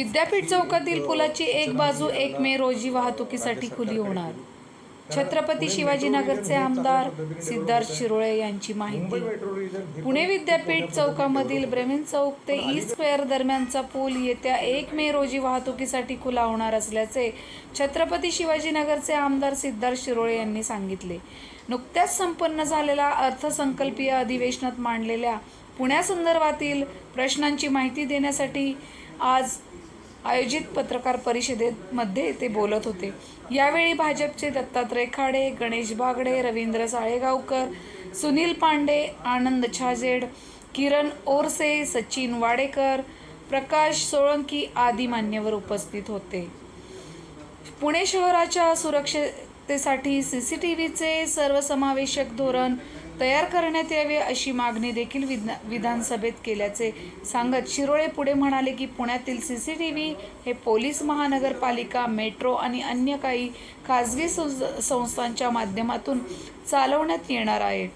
विद्यापीठ चौकातील पुलाची एक बाजू एक मे रोजी वाहतुकीसाठी खुली होणार. छत्रपती शिवाजीनगरचे आमदार सिद्धार्थ शिरोळे यांची माहिती. पुणे विद्यापीठ चौकामधील ब्रेमेन चौक ते ई स्क्वेअर दरम्यानचा पूल येत्या एक मे रोजी वाहतुकीसाठी खुला होणार असल्याचे छत्रपती शिवाजीनगरचे आमदार सिद्धार्थ शिरोळे यांनी सांगितले. नुकत्याच संपन्न झालेल्या अर्थसंकल्पीय अधिवेशनात मांडलेल्या पुण्यासंदर्भातील प्रश्नांची माहिती देण्यासाठी आज आयोजित पत्रकार परिषदेमध्ये ते बोलत होते. यावेळी भाजपचे दत्तात्रय खाडे गणेश बागडे रवींद्र साळेगावकर सुनील पांडे आनंद छाजेड किरण ओरसे सचिन वाडेकर प्रकाश सोळंकी आदी मान्यवर उपस्थित होते. पुणे शहराच्या सुरक्षतेसाठी व्हीचे सर्वसमावेशक धोरण तयार करण्यात यावे अशी मागणी देखील विधा विधानसभेत केल्याचे सांगत शिरोळे पुढे म्हणाले की पुण्यातील सी सी टी व्ही हे पोलीस महानगरपालिका मेट्रो आणि अन्य काही खाजगी संस- संस्थांच्या माध्यमातून चालवण्यात येणार आहे.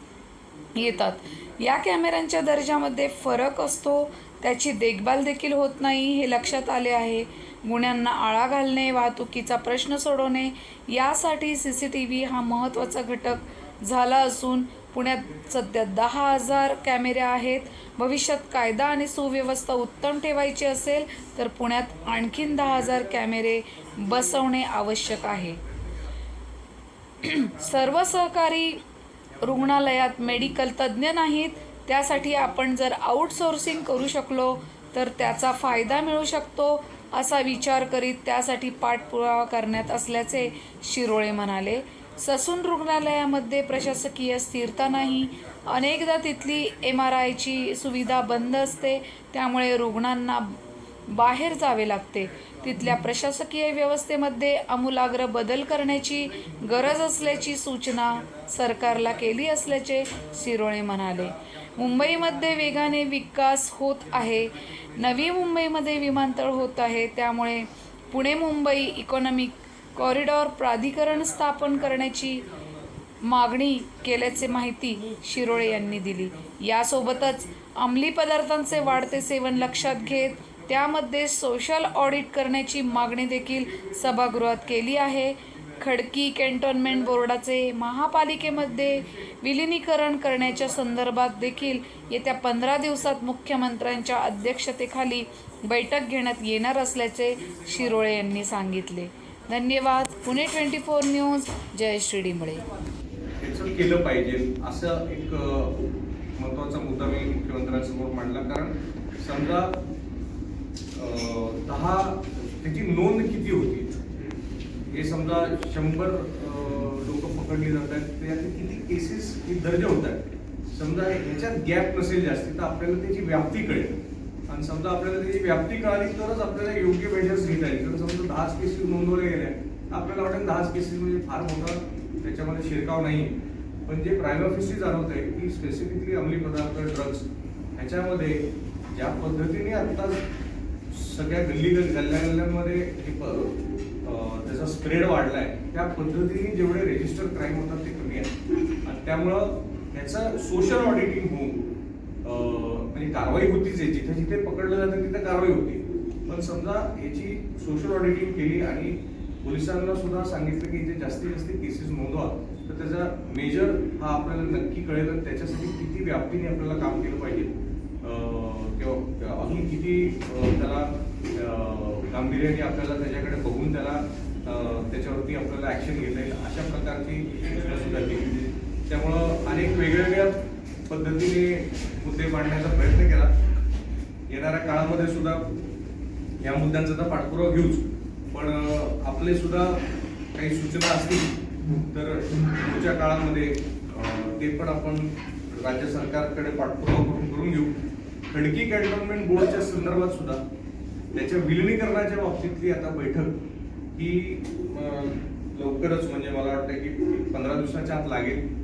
येतात. या कॅमेऱ्यांच्या दर्जामध्ये फरक असतो त्याची देखभाल देखील होत नाही हे लक्षात आले आहे. गुन्ह्यांना आळा घालणे वाहतुकीचा प्रश्न सोडवणे यासाठी सी सी टी व्ही हा महत्त्वाचा घटक झाला असून पुण्यात सध्या दहा हजार कॅमेरे आहेत. भविष्यात कायदा आणि सुव्यवस्था उत्तम ठेवायची असेल तर पुण्यात आणखीन दहा हजार कॅमेरे बसवणे आवश्यक आहे. सर्व सहकारी रुग्णालयात मेडिकल तज्ज्ञ नाहीत. त्यासाठी आपण जर आउटसोर्सिंग करू शकलो तर त्याचा फायदा मिळू शकतो असा विचार करीत त्यासाठी पाठपुरावा करण्यात असल्याचे शिरोळे म्हणाले. ससून रुग्णालयामध्ये प्रशासकीय स्थिरता नाही. अनेकदा तिथली एम आर आयची सुविधा बंद असते. त्यामुळे रुग्णांना बाहेर जावे लागते. तिथल्या प्रशासकीय व्यवस्थेमध्ये आमूलाग्र बदल करण्याची गरज असल्याची सूचना सरकारला केली असल्याचे शिरोळे म्हणाले. मुंबईमध्ये वेगाने विकास होत आहे. नवी मुंबईमध्ये विमानतळ होत आहे. त्यामुळे पुणे मुंबई इकॉनॉमिक कॉरिडॉर प्राधिकरण स्थापन करण्याची मागणी केल्याचे माहिती शिरोळे यांनी दिली. यासोबतच अंमली पदार्थांचे वाढते सेवन लक्षात घेत त्यामध्ये सोशल ऑडिट करण्याची मागणी देखील सभागृहात केली आहे. खडकी कॅन्टोन्मेंट बोर्डाचे महापालिकेमध्ये विलिनीकरण करण्याच्या संदर्भात देखील येत्या पंधरा दिवसात मुख्यमंत्र्यांच्या अध्यक्षतेखाली बैठक घेण्यात येणार असल्याचे शिरोळे यांनी सांगितले. धन्यवाद. Pune twenty four news. जय श्रीडिंबळे त्याचं केलं पाहिजे असं एक महत्त्वाचा मुद्दा मी मुख्यमंत्र्यांसमोर मांडला. कारण समजा दहा त्याची नोंद किती होती? हे समजा शंभर लोक पकडली जात आहेत. किती केसेस दर्ज होत आहेत? समजा ह्याच्यात गॅप नसेल जास्ती तर आपल्याला त्याची व्याप्ती कळेल. आणि समजा आपल्याला त्याची व्याप्ती कळाली तरच आपल्याला योग्य मेजर्स घेता येईल कारण समजा दहाच केसेस नोंदवल्या गेल्या आपल्याला वाटेल दहाच केसेस म्हणजे फार मोठा त्याच्यामध्ये शिरकाव नाही पण जे प्रायव्हेट जाणवत आहे की स्पेसिफिकली अंमली पदार्थ ड्रग्स ह्याच्यामध्ये ज्या पद्धतीने आत्ता सगळ्या गल्ली गल्ल्या गल्ल्यांमध्ये हे प- त्याचा स्प्रेड वाढलाय त्या पद्धतीने जेवढे रेजिस्टर क्राईम होतात ते कमी आहेत. आणि त्यामुळं ह्याचं सोशल ऑडिटिंग होऊन म्हणजे कारवाई होतीच आहे. जिथे जिथे पकडलं जातं तिथे कारवाई होती. पण समजा याची सोशल ऑडिटिंग केली आणि पोलिसांना सुद्धा सांगितलं की जे जास्तीत जास्त केसेस नोंदवा. तर त्याचा मेजर हा आपल्याला नक्की कळेल आणि त्याच्यासाठी किती व्याप्तीने आपल्याला काम केलं पाहिजे. किंवा अजून किती त्याला गांभीर्याने आपल्याला त्याच्याकडे बघून त्याला त्याच्यावरती आपल्याला ऍक्शन घेता येईल अशा प्रकारची सूचना सुद्धा केली. त्यामुळं अनेक वेगवेगळ्या पद्धतीने मुद्दे मांडण्याचा प्रयत्न केला येणाऱ्या काळामध्ये सुद्धा या मुद्द्यांचा तर पाठपुरावा घेऊच. पण आपले सुद्धा काही सूचना असतील तर पुढच्या काळामध्ये ते पण आपण राज्य सरकारकडे पाठपुरावा करून करून घेऊ. खडकी कॅन्टोन्मेंट बोर्डच्या संदर्भात सुद्धा त्याच्या विलिनीकरणाच्या बाबतीतली आता बैठक ही लवकरच म्हणजे मला वाटतं की पंधरा दिवसाच्या आत लागेल.